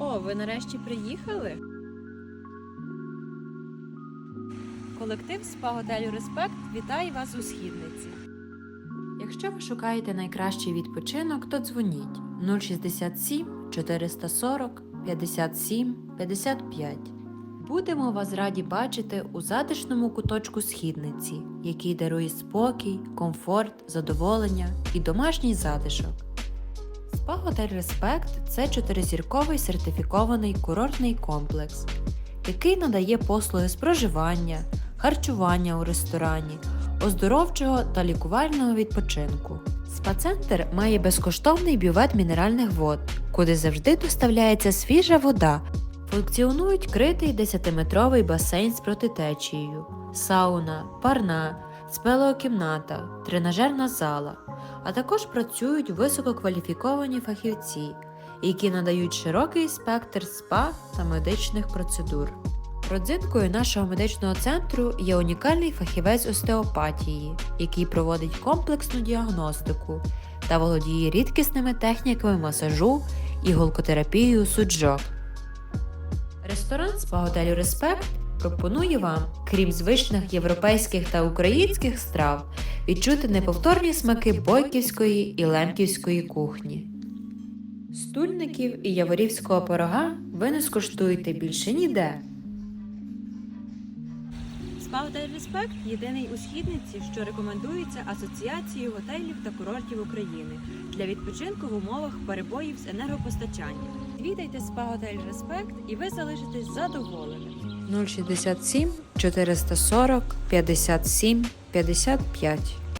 О, ви нарешті приїхали? Колектив спа-готелю Респект вітає вас у східниці. Якщо ви шукаєте найкращий відпочинок, то дзвоніть 067 440 57 55. Будемо вас раді бачити у затишному куточку східниці, який дарує спокій, комфорт, задоволення і домашній затишок. Спа-готель Респект це чотиризірковий сертифікований курортний комплекс, який надає послуги з проживання, харчування у ресторані, оздоровчого та лікувального відпочинку. Спа-центр має безкоштовний бювет мінеральних вод, куди завжди доставляється свіжа вода. Функціонують критий 10-метровий басейн з протитечією, сауна, парна, спелеокімната, тренажерна зала, а також працюють висококваліфіковані фахівці, які надають широкий спектр спа та медичних процедур. Родзинкою нашого медичного центру є унікальний фахівець остеопатії, який проводить комплексну діагностику та володіє рідкісними техніками масажу і голкотерапією суджок. Ресторан спа-готелю Респект пропонує вам, крім звичних європейських та українських страв, відчути неповторні смаки бойківської і лемківської кухні. Стульників і яворівського пирога ви не скуштуєте більше ніде. Спа-готель Респект єдиний у східниці, що рекомендується Асоціацією готелів та курортів України для відпочинку в умовах перебоїв з енергопостачанням. Відайте спа-готель Респект і ви залишитесь задоволеним. 067 440 57 55